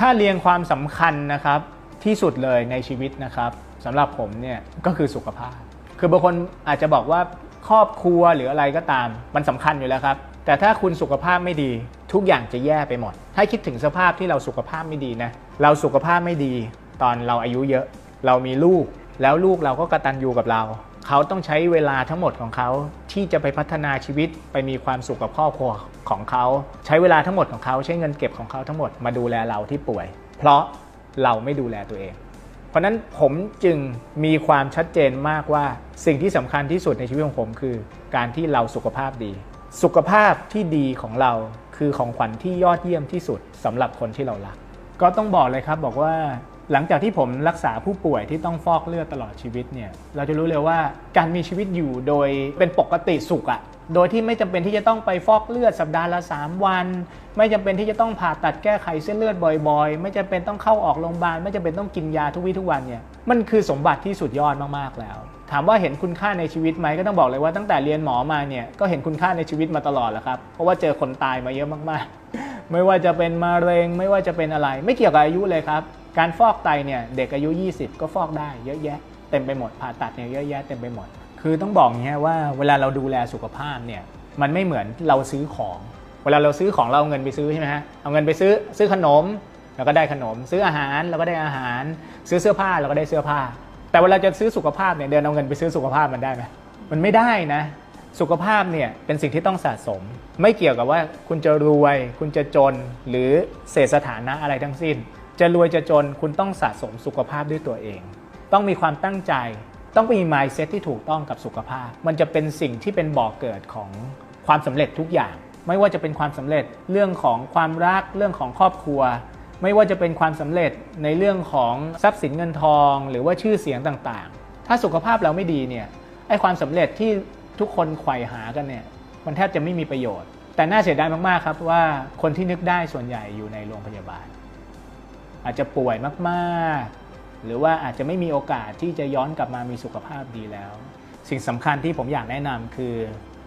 ถ้าเรียงความสำคัญนะครับที่สุดเลยในชีวิตนะครับสำหรับผมเนี่ยก็คือสุขภาพ คือบางคนอาจจะบอกว่าครอบครัวหรืออะไรก็ตาม มันสำคัญอยู่แล้วครับ แต่ถ้าคุณสุขภาพไม่ดี ทุกอย่างจะแย่ไปหมดถ้าคิดถึงสภาพที่เราสุขภาพไม่ดีนะเราสุขภาพไม่ดี ตอนเราอายุเยอะ เรามีลูก แล้วลูกเราก็กระตันอยู่กับเรา เขาต้องใช้เวลาทั้งหมดของเขาที่จะไปพัฒนาชีวิตไปมีความสุขกับครอบครัวของเขา ใช้เวลาทั้งหมดของเขาใช้เงินเก็บของเขาทั้งหมดมาดูแลเราที่ป่วย เพราะเราไม่ดูแลตัวเอง เพราะฉะนั้นผมจึงมีความชัดเจนมากว่าสิ่งที่สำคัญที่สุดในชีวิตของผมคือ การที่เราสุขภาพดี สุขภาพที่ดีของเราคือของขวัญที่ยอดเยี่ยมที่สุดสำหรับคนที่เรารัก ก็ต้องบอกเลยครับบอกว่า หลังจากที่ผมรักษาผู้ป่วยที่ต้องฟอกเลือดตลอดชีวิตเนี่ยเราจะรู้เลยว่าการมีชีวิตอยู่โดยเป็นปกติสุขอะโดยที่ไม่จำเป็นที่จะต้องไปฟอกเลือดสัปดาห์ละ 3 วัน ไม่จำเป็นที่จะต้องผ่าตัดแก้ไขเส้นเลือดบ่อยๆ ไม่จำเป็นต้องเข้าออกโรงพยาบาลไม่จำเป็นต้องกินยาทุกวี่ทุกวันเนี่ยมันคือสมบัติที่สุดยอดมากๆแล้ว ถามว่าเห็นคุณค่าในชีวิตไหมก็ต้องบอกเลยว่าตั้งแต่เรียนหมอมาเนี่ยก็เห็นคุณค่าในชีวิตมาตลอดแล้วครับเพราะว่าเจอคนตายมาเยอะมากๆ ไม่ว่าจะเป็นมะเร็ง ไม่ว่าจะเป็นอะไร ไม่เกี่ยวกับอายุเลยครับ การฟอกไตเนี่ยเด็กอายุ 20 ก็ฟอกได้เยอะแยะ เต็มไปหมดผ่าตัดเนี่ยเยอะแยะเต็มไปหมด คือต้องบอกอย่างนี้ยว่าเวลาเราดูแลสุขภาพเนี่ยมันไม่เหมือนเราซื้อของ เวลาเราซื้อของเราเอาเงินไปซื้อใช่ไหมฮะเอาเงินไปซื้อซื้อขนมเราก็ได้ขนม ซื้ออาหารเราก็ได้อาหาร ซื้อเสื้อผ้าเราก็ได้เสื้อผ้า แต่เวลาจะซื้อสุขภาพเนี่ยเดินเอาเงินไปซื้อสุขภาพมันได้ไหมมันไม่ได้นะ สุขภาพเนี่ยเป็นสิ่งที่ต้องสะสม ไม่เกี่ยวกับว่าคุณจะรวย คุณจะจนหรือเศษสถานะอะไรทั้งสิ้น จะรวยจะจนคุณต้องสะสมสุขภาพด้วยตัวเอง ต้องมีความตั้งใจ ต้องมี mindset ที่ถูกต้องกับสุขภาพ มันจะเป็นสิ่งที่เป็นบ่อกเกิดของความสำเร็จทุกอย่าง ไม่ว่าจะเป็นความสำเร็จเรื่องของความรักเรื่องของครอบครัว ไม่ว่าจะเป็นความสำเร็จในเรื่องของทรัพย์สินเงินทอง หรือว่าชื่อเสียงต่างๆ ถ้าสุขภาพเราไม่ดีเนี่ยไอ้ความสำเร็จที่ทุกคนไขว่หากันเนี่ยมันแทบจะไม่มีประโยชน์ แต่น่าเสียดายมากๆครับว่าคนที่นึกได้ส่วนใหญ่อยู่ในโรงพยาบาล อาจจะป่วยมากๆ หรือว่าอาจจะไม่มีโอกาสที่จะย้อนกลับมามีสุขภาพดีแล้ว สิ่งสำคัญที่ผมอยากแนะนำคือ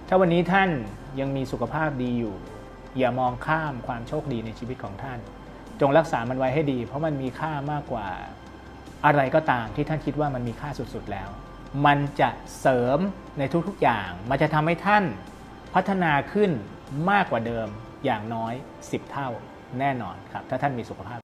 ถ้าวันนี้ท่านยังมีสุขภาพดีอยู่ อย่ามองข้ามความโชคดีในชีวิตของท่าน จงรักษามันไว้ให้ดี เพราะมันมีค่ามากกว่าอะไรก็ตามที่ท่านคิดว่ามันมีค่าสุดๆแล้ว มันจะเสริมในทุกๆอย่าง มันจะทำให้ท่านพัฒนาขึ้นมากกว่าเดิมอย่างน้อย 10 เท่าแน่นอนครับ ถ้าท่านมีสุขภาพ